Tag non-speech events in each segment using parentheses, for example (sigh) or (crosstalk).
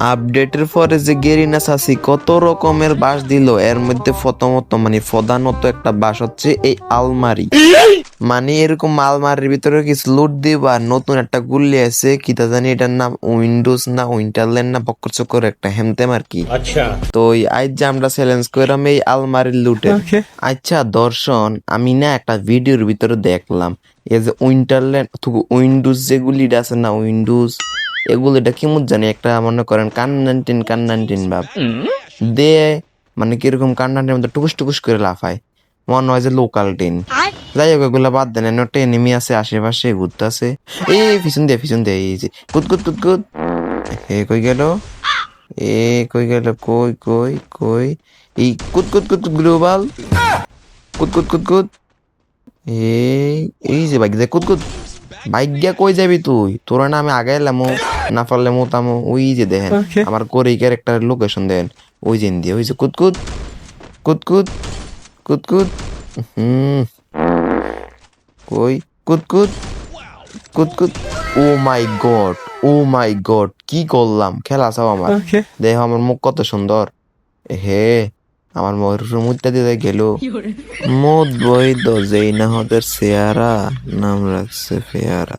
আপডেটের পরে যে গেরিনা সাসি কত রকমের বাস দিল। এর মধ্যে প্রথমত মানে প্রধানত একটা বাস হচ্ছে এই আলমারি। মানে এরকম আলমারির ভিতরে কিছু লুট দিবা নতুন একটা গুল্লি আছে কি তা জানি এটার নাম উইন্ডোজ না উইন্টারল্যান্ড না বকরচকর একটা হেমতেম আর কি। আচ্ছা। তো আজ যে আমরা চ্যালেঞ্জ করলাম এই আলমারির লুটে আচ্ছা দর্শন আমি না একটা ভিডিওর ভিতরে দেখলাম। এই যে উইন্টারল্যান্ড উইন্ডোজ যেগুলি আছে না উইন্ডোজ। এগুলো এটা কেমন জানি? একটা মনে করেন কান নাইনটিন কান নাইনটিন ভাব। দে মানে কীরকম কান নাইনটিন মধ্যে টুকুস টুকুস করে লাফায়। মনে হয় যে লোকাল ট্রেন যাই হোক এগুলো বাদ দেন এনে একটা এনিমি আছে আশেপাশে ঘুরতেছে। এই পিছন দিয়ে পিছন দিয়ে এই যে। কুদ কুদ কুদ কুদ এ কই গেল? এ কই গেল? কই কই কই? এই কুদ কুদ কুদ কুদ গ্লোবাল কুদ কুদ কুদ কুদ এই এই যে বাইক যে কুদ কুদ বাইক গিয়া কই যাবি তুই? তোরা না আমি আগে এলাম না পারলে মোতামো ওই যে দেখেন আমার করে ক্যারেক্টার লোকেশন দেন ওই যে দিয়ে ওই যে কুতকুত কুদ কুদ হুম কই? কুতকুত কুদ ও my god oh my god কি করলাম? খেলা চাও আমার? দেখ আমার মুখ কত সুন্দর। হে আমার মরুমুদ্দা দিয়ে গেল। মদ বই দজেই না হতের চেহারা নাম রাখছে ফেয়ারা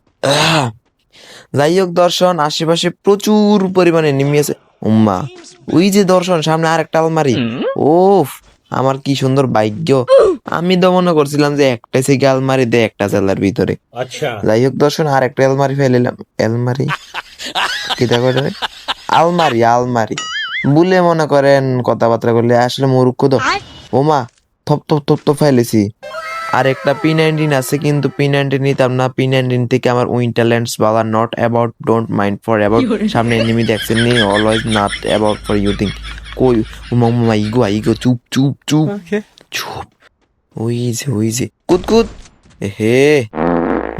যাই হোক দর্শন আশেপাশে প্রচুর পরিমাণে নেমিয়েছে উম্মা ওই যে দর্শন সামনে আর একটা আলমারি। ওফ আমার কি সুন্দর ভাগ্য। আমি তো মনে করছিলাম যে একটা থেকে আলমারি দে একটা জেলার ভিতরে। আচ্ছা। যাই হোক দর্শন আর একটা আলমারি ফেলিলাম আলমারি? কি দেখো আলমারি আলমারি। বলে মনে করেন কথাবার্তা করলে আসলে মূর্খ তো। ওমা থপ থপ থপ থপ ফেলেছি আর একটা পি নাইনটিন আছে কিন্তু পি নাইনটিন নিতাম না। পি নাইনটিন থেকে আমার উইন্টারল্যান্ডস বাবা not about don't mind for about সামনে এনিমি দেখছেন নি? Always not about for you think কই? উমা উমা ইগো ইগো চুপ চুপ চুপ। চুপ। ওই যে ওই যে। কুদ কুদ হে।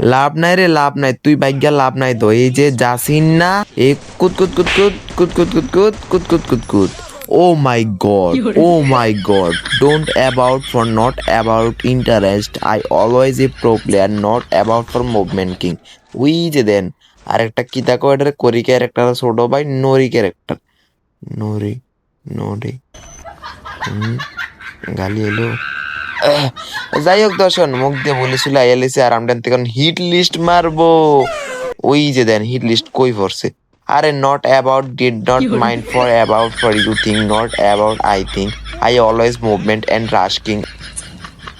লাভ নাই রে লাভ নাই তুই ভাগ্যা লাভ নাই তো এই যে যাসিন না এ কুত কুত কুত কুত কুত কুত কুত কুত কুত কুত কুত কুত ও my god oh my god don't about for not about interest I always a pro player not about for movement king we যে দেন আর একটা কি দেখো এটার করি ক্যারেক্টার ছোট ভাই নরি ক্যারেক্টার নরি নরি গালি এলো যাই হোক দর্শন মুখ দিয়ে বলেছিল আইএলএসি আর আমি তখন হিট লিস্ট মারবো। ওই যে দেন হিট লিস্ট কই পড়ছে? আরে not about did not mind for about for you think not about I think I always movement and রাস্কিং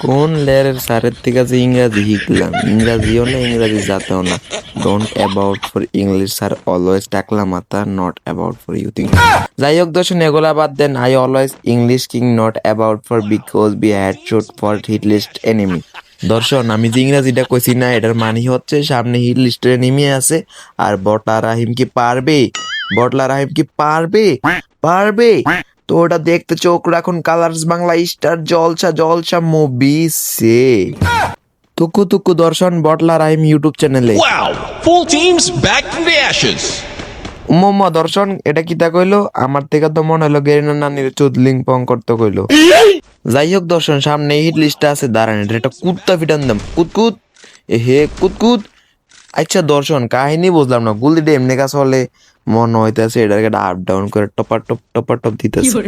কোন লেয়ারের স্যারের থেকে যে ইংরাজি শিখলাম? ইংরাজিও না, ইংরাজি জাতেও না। Don't about for English sir always টাকলা মাথা not about for you think যাই হোক দর্শন এগুলা বাদ দেন। I always English king not about for because be had shoot for hit list enemy Darshan আমি যে ইংরাজিটা কইছি না, এটার মানে হচ্ছে সামনে হিট লিস্টের এনিমি আছে, আর বটলা রাহিম কি পারবে? বটলা রাহিম কি পারবে? পারবে? তো ওটা দেখতে চোখ রাখুন Colors Bangla Star Jalsha Jalsha movie সে তুকু তুকু দর্শন বটলা রাহিম ইউটিউব চ্যানেলে! Full teams back from the ashes. মোম্মা দর্শন এটা কি তা কইলো? আমার থেকে তো মনে হলো গেরিনা নানির চুদলিং পং করতে কইলো। যাই হোক দর্শন সামনে হিট লিস্টে আছে দাঁড়ান এটা একটা কুত্তা ফিটান দাম কুতকুত। এ হে কুতকুত। আচ্ছা দর্শন কাহিনী বুঝলাম না। গুলি ডে এমনি কাছে হলে মনে হইতেছে এটাকে আপ ডাউন করে টপার টপ টপার টপ দিতেছে।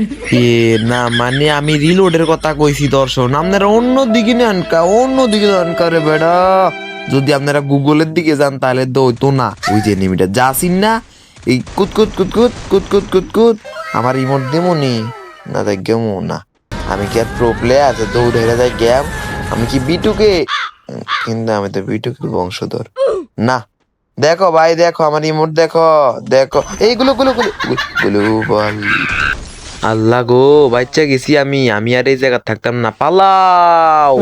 এ না মানে আমি রিলোডের কথা কইছি দর্শন। আপনারা অন্য দিকে নেন কা অন্য দিকে যান কারে বেড়া। যদি আপনারা গুগলের দিকে যান তাহলে তো হইতো না। ওই যে নিমিটা যাসিন না? এই কুত কুত কুত কুত কুত কুত কুত কুত। আমার ইমোট দেমনি না? দেখ গেমো না। আমি কি আর প্রো প্লেয়ার যে দৌড় হেরে যাই গেম? আমি কি বিটুকে কিন্তু আমি তো বিটুকে বংশধর। না। দেখো ভাই দেখো আমার ইমোট দেখো দেখো। এইগুলো গুলো গুলো বল আল্লাহ গো বাচ্চা গেছি আমি। আমি আর এই জায়গা থাকতাম না। পালাও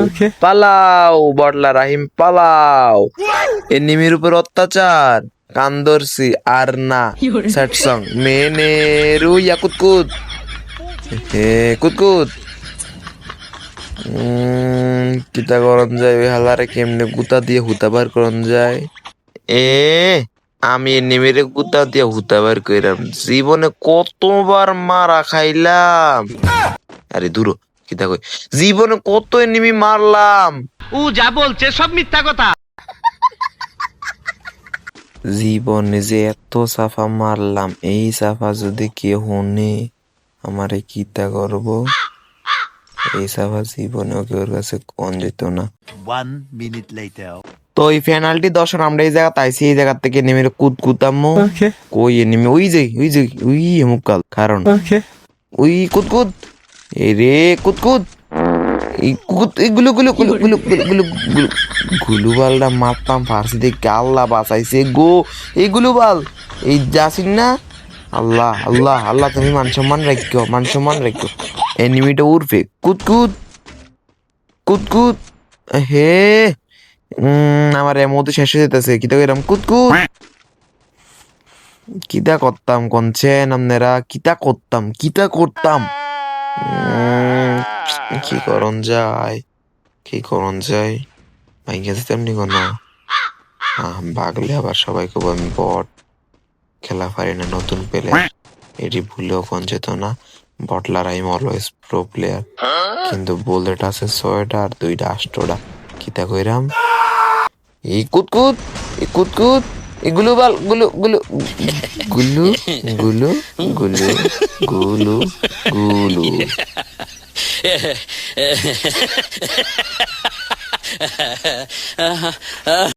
পালাও বটলা রাহিম পালাও। এনিমির উপর অত্যাচার। কান্দরসি আর না। স্যাট সং মেনে রুইয়া কুতকুত। হে কুতকুত। কিতা করন যায় ওই হালারে কেমনে গুতা দিয়ে হুতা বার করন যায়? এ আমি নেমেরে গুতা দিয়ে হুতা বার কইরাম। জীবনে কতবার মারা খাইলাম। আরে দূর কিতা কই? জীবনে কত এনিমি মারলাম। ও যা বলছে সব মিথ্যা কথা। জীবনে যে এত সাফা মারলাম এই সাফা যদি কে হনে আমারে কিতা করব? এই সাফা জীবনে ওকে ওর কাছে কোন যেত না। One minute later. তো এই পেনাল্টি দর্শন আমরা এই জায়গা তাইছি এই জায়গা থেকে নেমে কুদ কই নেমে? ওই যে ওই যে ওই মুকাল কারণ। ওই কুদ কুদ এই রে কুদ কুদ এই কুদ এগুলো গুলো গুলো গুলো গুলো গুলো গুলো গুলো। বালটা মারতাম ফার্সি দেখে আল্লাহ বাঁচাইছে গো। এই গুলো বাল এই যাসিন না? আল্লাহ আল্লাহ আল্লাহ, তুমি মান সম্মান রাখো মান সম্মান রাখো এনিমিটা উড়বে কুদ কুদ হে আমার এমতো শেষ হয়ে যেতেছে। কিতা কইরাম? কুতকুত কিতা। করতাম? কনছেন আপনারা কিতা করতাম? কিতা করতাম? কি করন যায়? কি করন যায়? ভাই গেছে তেমনি কোন? বাগলে আবার সবাই খুব আমি বট। খেলা পারি না নতুন পেলে এটি ভুলেও কোন যেত না। Butler I'm always pro player কিন্তু বুলেট আছে ছয়টা আর দুইটা আষ্টটা কিতা কইরাম? এই কুতকুত এই কুতকুত এগুলো বালগুলো গুলো গুলো গুলো গুলো গুলো গুলো। (laughs)